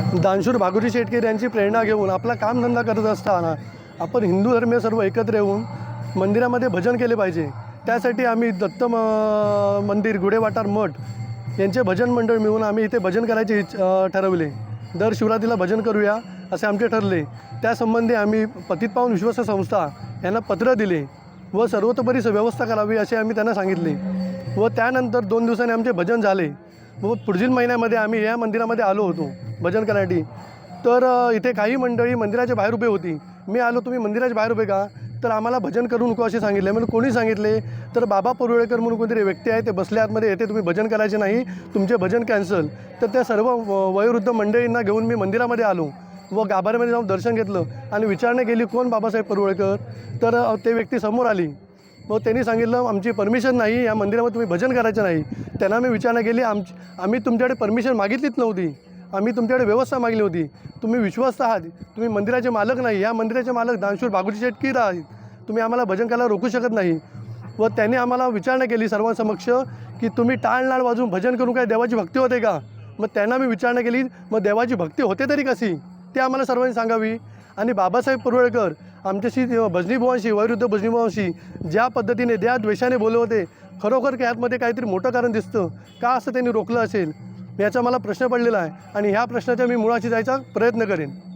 दानशूर भागुरी शेटकर यांची प्रेरणा घेऊन आपला कामधंदा करत असताना आपण हिंदू धर्मीय सर्व एकत्र येऊन मंदिरामध्ये भजन केले पाहिजे. त्यासाठी आम्ही दत्त म मंदिर गुढेवाटार मठ यांचे भजन मंडळ मिळून आम्ही इथे भजन करायचे ठरवले. दर शिवरात्रीला भजन करूया असे आमचे ठरले. त्यासंबंधी आम्ही पतित पाहून विश्वास संस्था यांना पत्र दिले व सर्वतोपरी व्यवस्था करावी असे आम्ही त्यांना सांगितले व त्यानंतर दोन दिवसांनी आमचे भजन झाले व पुढील महिन्यामध्ये आम्ही या मंदिरामध्ये आलो होतो. भजन करण्यासाठी तर इथे काही मंडळी मंदिराच्या बाहेर उभे होती. मी आलो तुम्ही मंदिराच्या बाहेर उभे का? तर आम्हाला भजन करू नको असे सांगितले. म्हणजे कोणी सांगितले? तर बाबा परुळेकर म्हणून कोणतरी व्यक्ती आहे ते बसल्या आतमध्ये येते तुम्ही भजन करायचे नाही तुमचे भजन कॅन्सल तर त्या सर्व व- वयोवृद्ध मंडळींना घेऊन मी मंदिरामध्ये आलो व गाभाऱ्यामध्ये जाऊन दर्शन घेतलं आणि विचारणा केली कोण बाबासाहेब परुळेकर? तर ते व्यक्ती समोर आली. व त्यांनी सांगितलं आमची परमिशन नाही या मंदिरामध्ये तुम्ही भजन करायचं नाही. त्यांना मी विचारणा केली आमची आम्ही तुमच्याकडे परमिशन मागितलीच नव्हती. आम्ही तुमच्याकडे व्यवस्था मागली होती. तुम्ही विश्वास आहात. तुम्ही मंदिराचे मालक नाही. या मंदिराचे मालक दानशूर बागुजी शेटकीर आहेत. तुम्ही आम्हाला भजन करायला रोखू शकत नाही. व त्याने आम्हाला विचारणा केली सर्वांसमक्ष की तुम्ही टाळनाळ वाजून भजन करून काय देवाची भक्ती होते का? मग त्यांना मी विचारणा केली. मग देवाची भक्ती होते तरी कशी? ते आम्हाला सर्वांनी सांगावी. आणि बाबासाहेब परुळेकर आमच्याशी भजनीभुवांशी वैरुद्ध भजनीभवांशी ज्या पद्धतीने त्या द्वेषाने बोलवते खरोखर यातमध्ये काहीतरी मोठं कारण दिसतं. का असं त्यांनी रोखलं असेल? याचा मला प्रश्न पडलेला आहे आणि ह्या प्रश्नाच्या मी मुळाशी जायचा प्रयत्न करेन.